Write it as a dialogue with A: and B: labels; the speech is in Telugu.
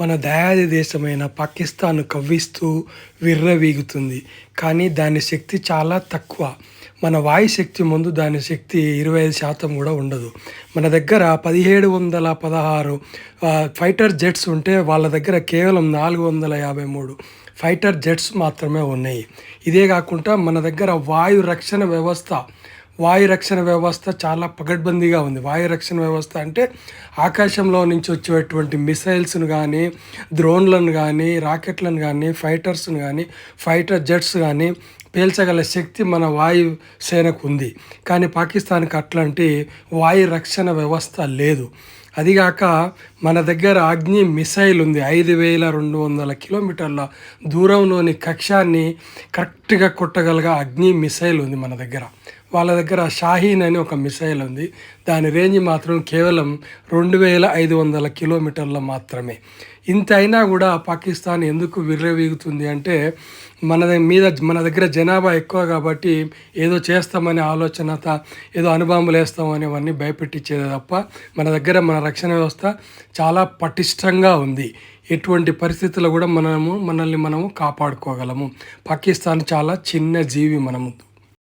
A: మన దయాది దేశమైన పాకిస్తాన్ కవ్విస్తూ విర్రవీగుతుంది. కానీ దాని శక్తి చాలా తక్కువ. మన వాయు శక్తి ముందు దాని శక్తి ఇరవై ఐదు శాతం కూడా ఉండదు. మన దగ్గర పదిహేడు వందల పదహారు ఫైటర్ జెట్స్ ఉంటే వాళ్ళ దగ్గర కేవలం నాలుగు వందల యాభై మూడు ఫైటర్ జెట్స్ మాత్రమే ఉన్నాయి. ఇదే కాకుండా మన దగ్గర వాయు రక్షణ వ్యవస్థ వాయు రక్షణ వ్యవస్థ చాలా పగడ్బందీగా ఉంది. వాయు రక్షణ వ్యవస్థ అంటే ఆకాశంలో నుంచి వచ్చేటువంటి మిసైల్స్ను కానీ డ్రోన్లను కానీ రాకెట్లను కానీ ఫైటర్స్ను కానీ ఫైటర్ జెట్స్ కానీ పేల్చగల శక్తి మన వాయు సేనకు ఉంది. కానీ పాకిస్తాన్కి అట్లాంటి వాయు రక్షణ వ్యవస్థ లేదు. అదిగాక మన దగ్గర అగ్ని మిసైల్ ఉంది. ఐదు వేల రెండు వందల కిలోమీటర్ల దూరంలోని కక్షాన్ని కరెక్ట్గా కొట్టగలగా అగ్ని మిసైల్ ఉంది మన దగ్గర. వాళ్ళ దగ్గర షాహీన్ అని ఒక మిసైల్ ఉంది. దాని రేంజ్ మాత్రం కేవలం రెండు వేల ఐదు వందల కిలోమీటర్ల మాత్రమే. ఇంత అయినా కూడా పాకిస్తాన్ ఎందుకు విర్రవీగుతుంది అంటే మన ద- మీద మన దగ్గర జనాభా ఎక్కువ కాబట్టి ఏదో చేస్తామనే ఆలోచనత ఏదో అనుబాంబులు వేస్తామని అవన్నీ భయపెట్టించేది తప్ప మన దగ్గర మన రక్షణ వ్యవస్థ చాలా పటిష్టంగా ఉంది. ఎటువంటి పరిస్థితుల్లో కూడా మనము మనల్ని మనము కాపాడుకోగలము. పాకిస్తాన్ చాలా చిన్న జీవి మనము.